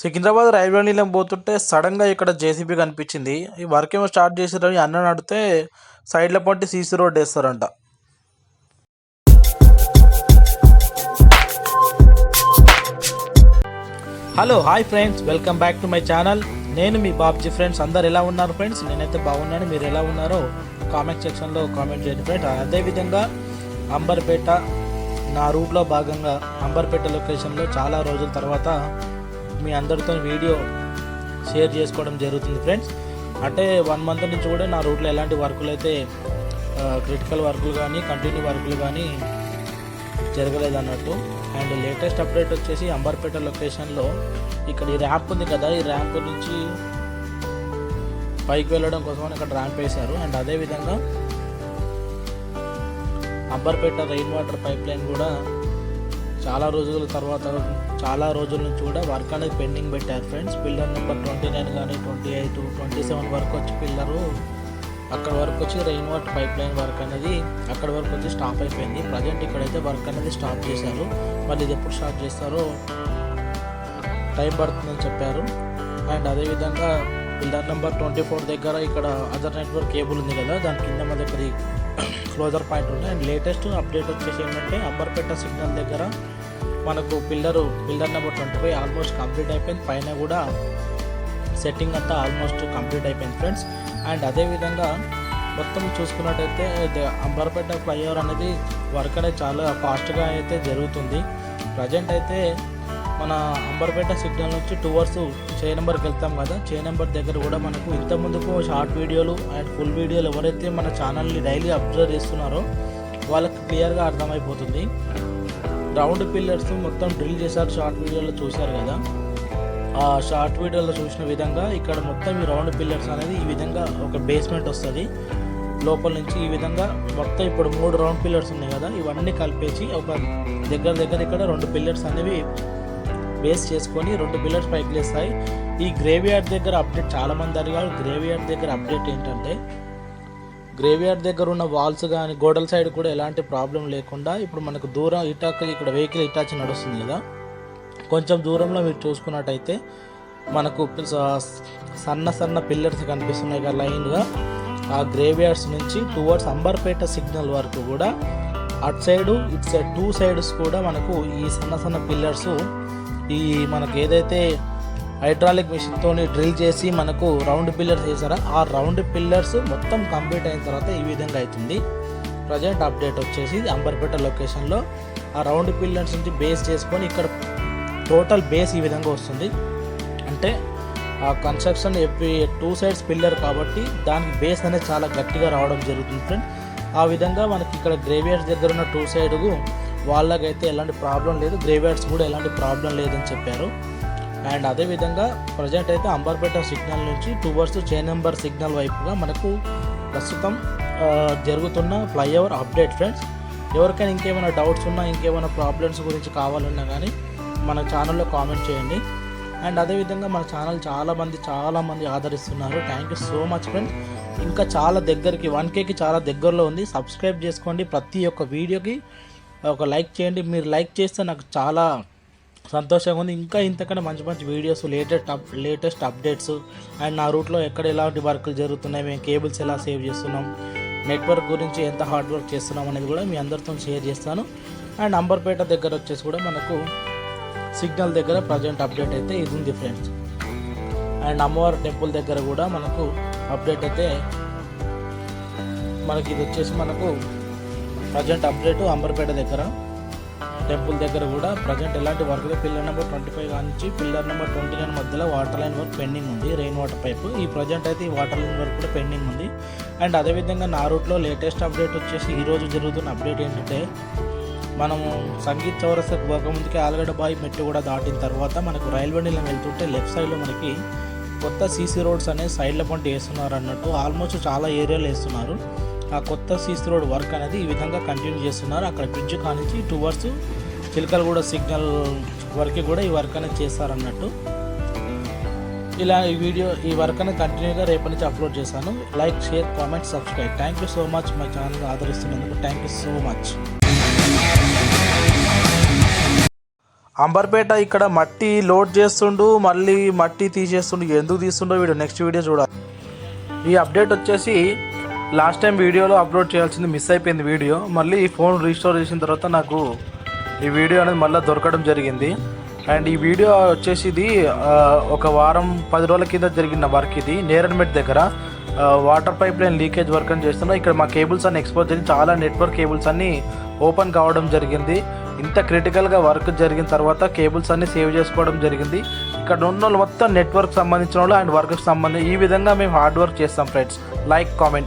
Secunderabad railway నిలయం పోతుంటే సడన్గా ఇక్కడ జేసీబీ కనిపించింది. ఈ వర్క్ ఏమో స్టార్ట్ చేసారని అన్న నడితే సైడ్లో పట్టి CC road వేస్తారంట. Hello hi friends welcome back to my channel. నేను మీ బాబ్జీ ఫ్రెండ్స్ అందరు ఎలా ఉన్నారు ఫ్రెండ్స్? నేనైతే బాగున్నాను మీరు ఎలా ఉన్నారో కామెంట్ సెక్షన్లో కామెంట్ చేయండి ఫ్రెండ్స్. అదేవిధంగా అంబర్పేట నా రూట్లో భాగంగా అంబర్పేట లొకేషన్లో చాలా రోజుల తర్వాత మీ అందరితో వీడియో షేర్ చేసుకోవడం జరుగుతుంది ఫ్రెండ్స్. అంటే వన్ మంత్ నుంచి కూడా నా రూట్లో ఎలాంటి వర్కులు అయితే క్రిటికల్ వర్కులు కానీ కంటిన్యూ వర్కులు కానీ జరగలేదు అన్నట్టు అండ్ లేటెస్ట్ అప్డేట్ వచ్చేసి అంబర్పేట లొకేషన్లో ఇక్కడ ఈ ర్యాంప్ ఉంది కదా ఈ ర్యాంప్ నుంచి పైకి వెళ్ళడం కోసం ఇక్కడ ర్యాంప్ వేశారు. అండ్ అదేవిధంగా Amberpet rain water pipe line కూడా చాలా రోజుల తర్వాత చాలా రోజుల నుంచి కూడా వర్క్ అనేది పెండింగ్ పెట్టారు friends. Pillar number twenty nine కానీ ట్వంటీ ఎయిట్ ట్వంటీ సెవెన్ వరకు వచ్చి పిల్లరు అక్కడ వరకు వచ్చి rain water pipe line work అనేది అక్కడ వరకు వచ్చి స్టాప్ అయిపోయింది. ప్రజెంట్ ఇక్కడైతే వర్క్ అనేది స్టాప్ చేశారు. మళ్ళీ ఇది ఎప్పుడు స్టార్ట్ చేస్తారో టైం పడుతుందని చెప్పారు. అండ్ అదేవిధంగా పిల్లర్ నెంబర్ ట్వంటీ ఫోర్ దగ్గర ఇక్కడ అదర్ నెట్వర్క్ కేబుల్ ఉంది కదా దాని కింద మా దగ్గర క్లోజర్ పాయింట్ ఉంటుంది అండ్ లేటెస్ట్ అప్డేట్ వచ్చేసి ఏంటంటే అంబర్పేట సిగ్నల్ దగ్గర మనకు pillar pillar number twenty five almost complete అయిపోయింది. పైన కూడా సెట్టింగ్ అంతా ఆల్మోస్ట్ కంప్లీట్ అయిపోయింది ఫ్రెండ్స్. అండ్ అదేవిధంగా మొత్తం చూసుకున్నట్టయితే అంబర్పేట ఫ్లైఓవర్ అనేది వర్క్ అనేది చాలా ఫాస్ట్గా అయితే జరుగుతుంది. ప్రజెంట్ అయితే మన అంబర్పేట సిగ్నల్ నుంచి టువర్డ్స్ చే నెంబర్కి వెళ్తాం కదా. చే నెంబర్ దగ్గర కూడా మనకు ఇంత ముందుకు షార్ట్ వీడియోలు అండ్ ఫుల్ వీడియోలు ఎవరైతే మన ఛానల్ని డైలీ అబ్జర్వ్ చేస్తున్నారో వాళ్ళకి క్లియర్గా అర్థమైపోతుంది. రౌండ్ పిల్లర్స్ మొత్తం డ్రిల్ చేశారు షార్ట్ వీడియోలో చూశారు కదా. ఆ షార్ట్ వీడియోలో చూసిన విధంగా ఇక్కడ మొత్తం ఈ రౌండ్ పిల్లర్స్ అనేది ఈ విధంగా ఒక బేస్మెంట్ వస్తుంది. లోపల నుంచి ఈ విధంగా మొత్తం ఇప్పుడు మూడు రౌండ్ పిల్లర్స్ ఉన్నాయి కదా. ఇవన్నీ కలిపేసి ఒక దగ్గర దగ్గర ఇక్కడ రెండు పిల్లర్స్ అనేవి బేస్ చేసుకొని రెండు పిల్లర్స్ పైకి లేస్తాయి. ఈ గ్రేవియార్డ్ దగ్గర అప్డేట్ చాలామంది అడిగారు. గ్రేవియార్డ్ దగ్గర అప్డేట్ ఏంటంటే గ్రేవియార్డ్ దగ్గర ఉన్న వాల్స్ కానీ గోడల సైడ్ కూడా ఎలాంటి ప్రాబ్లం లేకుండా ఇప్పుడు మనకు దూరం ఇటాక్ ఇక్కడ వెహికల్ ఇటాచి నడుస్తుంది కదా. కొంచెం దూరంలో మీరు చూసుకున్నట్టయితే మనకు సన్న సన్న పిల్లర్స్ కనిపిస్తున్నాయి కదా లైన్గా ఆ గ్రేవియార్డ్స్ నుంచి టువర్డ్స్ అంబర్పేట సిగ్నల్ వరకు కూడా అటు సైడు ఇటు సైడ్ టూ సైడ్స్ కూడా మనకు ఈ సన్న సన్న పిల్లర్స్ ఈ మనకు ఏదైతే హైడ్రాలిక్ మిషన్తో డ్రిల్ చేసి మనకు రౌండ్ పిల్లర్స్ వేసారా ఆ రౌండ్ పిల్లర్స్ మొత్తం కంప్లీట్ అయిన తర్వాత ఈ విధంగా అవుతుంది. ప్రజెంట్ అప్డేట్ వచ్చేసి అంబర్పేట లొకేషన్లో ఆ రౌండ్ పిల్లర్స్ నుంచి బేస్ చేసుకొని ఇక్కడ టోటల్ బేస్ ఈ విధంగా వస్తుంది. అంటే ఆ కన్స్ట్రక్షన్ టూ సైడ్స్ పిల్లర్ కాబట్టి దానికి బేస్ అనేది చాలా గట్టిగా రావడం జరుగుతుంది ఫ్రెండ్. ఆ విధంగా మనకి ఇక్కడ గ్రేవియర్స్ దగ్గర ఉన్న టూ సైడ్కు వాళ్ళకైతే ఎలాంటి ప్రాబ్లం లేదు. గ్రేవ్యార్డ్స్ కూడా ఎలాంటి ప్రాబ్లం లేదని చెప్పారు. అండ్ అదేవిధంగా ప్రజెంట్ అయితే అంబర్పేట సిగ్నల్ నుంచి టువర్డ్స్ చే నెంబర్ సిగ్నల్ వైపుగా మనకు ప్రస్తుతం జరుగుతున్న ఫ్లైఓవర్ అప్డేట్ ఫ్రెండ్స్. ఎవరికైనా ఇంకేమైనా డౌట్స్ ఉన్నా ఇంకేమైనా ప్రాబ్లమ్స్ గురించి కావాలన్నా కానీ మన ఛానల్లో కామెంట్ చేయండి. అండ్ అదేవిధంగా మన ఛానల్ చాలామంది చాలామంది ఆదరిస్తున్నారు. Thank you so much friends. ఇంకా చాలా దగ్గరికి వన్ కేకి చాలా దగ్గరలో ఉంది. సబ్స్క్రైబ్ చేసుకోండి ప్రతి ఒక్క వీడియోకి. ఒక లైక్ చేయండి. మీరు లైక్ చేస్తే నాకు చాలా సంతోషంగా ఉంది. ఇంకా ఇంతకన్నా మంచి మంచి videos latest up latest updates. And నా రూట్లో ఎక్కడ ఎలాంటి వర్కులు జరుగుతున్నాయి? మేము కేబుల్స్ ఎలా సేవ్ చేస్తున్నాం? నెట్వర్క్ గురించి ఎంత హార్డ్ వర్క్ చేస్తున్నాం అనేది కూడా మీ అందరితో షేర్ చేస్తాను. అండ్ అంబర్పేట దగ్గర వచ్చేసి కూడా మనకు సిగ్నల్ దగ్గర ప్రజెంట్ అప్డేట్ అయితే ఇది ఉంది ఫ్రెండ్స్. అండ్ అమ్మవారి టెంపుల్ దగ్గర కూడా మనకు అప్డేట్ అయితే మనకి ఇది వచ్చేసి మనకు ప్రజెంట్ అప్డేట్ అంబర్పేట దగ్గర. టెంపుల్ దగ్గర కూడా ప్రజెంట్ ఎలాంటి work pillar number twenty five నుంచి పిల్లర్ నెంబర్ ట్వంటీ నైన్ మధ్యలో వాటర్ లైన్ వర్క్ పెండింగ్ ఉంది. రెయిన్ వాటర్ పైప్ ఈ ప్రజెంట్ అయితే ఈ వాటర్ లైన్ వర్క్ కూడా పెండింగ్ ఉంది. అండ్ అదేవిధంగా నా రూట్లో లేటెస్ట్ అప్డేట్ వచ్చేసి ఈరోజు జరుగుతున్న అప్డేట్ ఏంటంటే మనము సంగీత్ చౌరస్తకు పోకముందుకి ఆలగడ్డ బాయి మెట్టు కూడా దాటిన తర్వాత మనకు రైల్వే నిలయం వెళ్తుంటే లెఫ్ట్ సైడ్లో మనకి కొత్త సీసీ రోడ్స్ అనేది సైడ్ల పంట వేస్తున్నారు అన్నట్టు. ఆల్మోస్ట్ చాలా ఏరియాలు వేస్తున్నారు. ఆ కొత్త సీసీ రోడ్ వర్క్ అనేది ఈ విధంగా కంటిన్యూ చేస్తున్నారు. అక్కడ బ్రిడ్జ్ కానించి టువర్డ్స్ చిలకలగూడ సిగ్నల్ వరకు కూడా ఈ వర్క్ అనేది చేస్తారన్నట్టు. ఇలా ఈ వీడియో ఈ వర్క్ అనేది కంటిన్యూగా రేపటి నుంచి అప్లోడ్ చేశాను. Like share comment subscribe. Thank you so much. మా channel ఆదరిస్తున్నందుకు thank you so much. Amberpet ఇక్కడ మట్టి లోడ్ చేస్తుండు మళ్ళీ మట్టి తీసేస్తుండు. ఎందుకు తీస్తుండో వీడియో నెక్స్ట్ వీడియో చూడాలి. ఈ అప్డేట్ వచ్చేసి లాస్ట్ టైం వీడియోలో అప్లోడ్ చేయాల్సింది మిస్ అయిపోయింది వీడియో. మళ్ళీ ఫోన్ రీస్టోర్ చేసిన తర్వాత నాకు ఈ వీడియో అనేది మళ్ళీ దొరకడం జరిగింది. అండ్ ఈ వీడియో వచ్చేసి ఇది ఒక వారం పది రోజుల కింద జరిగిన వర్క్ ఇది నేరన్మెట్ దగ్గర. Water pipe line leakage work అని చేస్తున్నాం. ఇక్కడ మా కేబుల్స్ అన్ని ఎక్స్పోజ్ జరిగి చాలా నెట్వర్క్ కేబుల్స్ అన్ని ఓపెన్ కావడం జరిగింది. ఇంత క్రిటికల్గా వర్క్ జరిగిన తర్వాత కేబుల్స్ అన్ని సేవ్ చేసుకోవడం జరిగింది. ఇక్కడ ఉన్న వాళ్ళు మొత్తం నెట్వర్క్ సంబంధించిన వాళ్ళు అండ్ వర్క్కి సంబంధించి ఈ విధంగా మేము హార్డ్ వర్క్ చేస్తాం ఫ్రెండ్స్. Like comment.